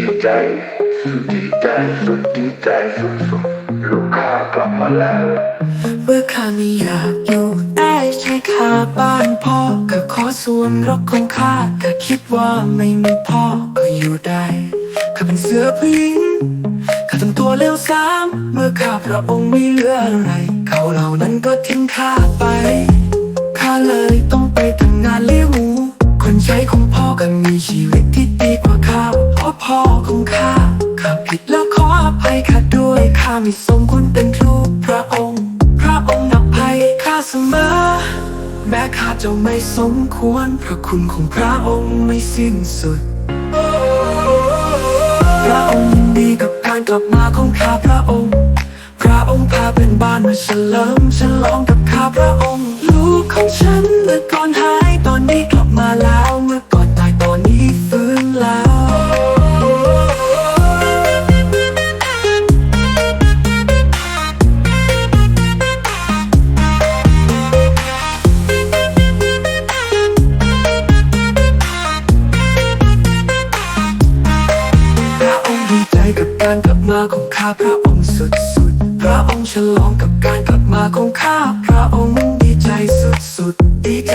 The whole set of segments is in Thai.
ดีใจดีใจสุดดีใจสุดสุดลูกค้ากลับมาแล้วเมื่อข้าไม่อยากอยู่ได้ใช้ค่าบ้านพ่อก็ขอส่วนรกของข้าก็คิดว่าไม่มีพ่อก็อยู่ได้ข้าเป็นเสือผู้หญิงข้าทำตัวเลวซ้ำเมื่อข้าพระองค์ไม่เหลืออะไร เขาเหล่านั้นก็ทิ้งข้าไปข้าเลยต้องไปทำงานเลี้ยงหมูคนใช้ของพ่อก็มีชีวิตที่ดีกว่าข้า ของข้า ข้าผิดแล้วขออภัยข้าด้วย ข้าไม่สมควรเป็นลูกพระองค์ พระองค์อภัยข้าเสมอ แม้ข้าจะไม่สมควร พระคุณของพระองค์ไม่สิ้นสุด พระองค์ยินดีกับการกลับมาของข้าพระองค์พระองค์พาเป็นบ้านมาเฉลิมฉลองกับข้าพระองค์ ลูกของฉันเมื่อก่อนหา การกลับมาของข้าพระองค์สุดสุดพระองค์ฉลองกับการกลับมาของข้าพระองค์ดีใจสุดสุดดีใจ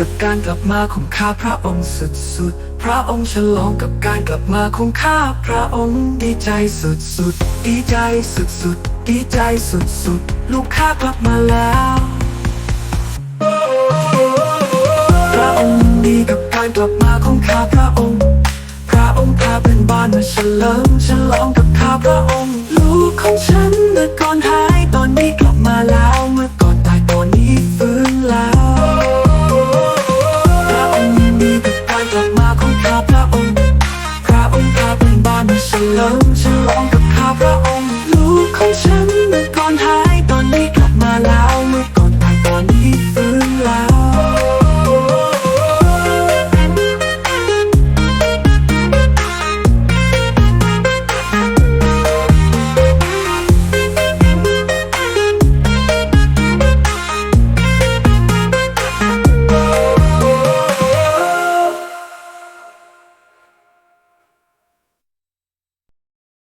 กับการกลับมาของข้าพระองค์สุดๆ พระองค์ฉลองกับการกลับมาของข้าพระองค์ดีใจสุดๆ ดีใจสุดๆ ดีใจสุดๆ ลูกข้ากลับมาแล้ว พระองค์ดีกับการกลับมาของข้าพระองค์ พระองค์พาเป็นบ้านมาเฉลิมฉลองกับข้าพระองค์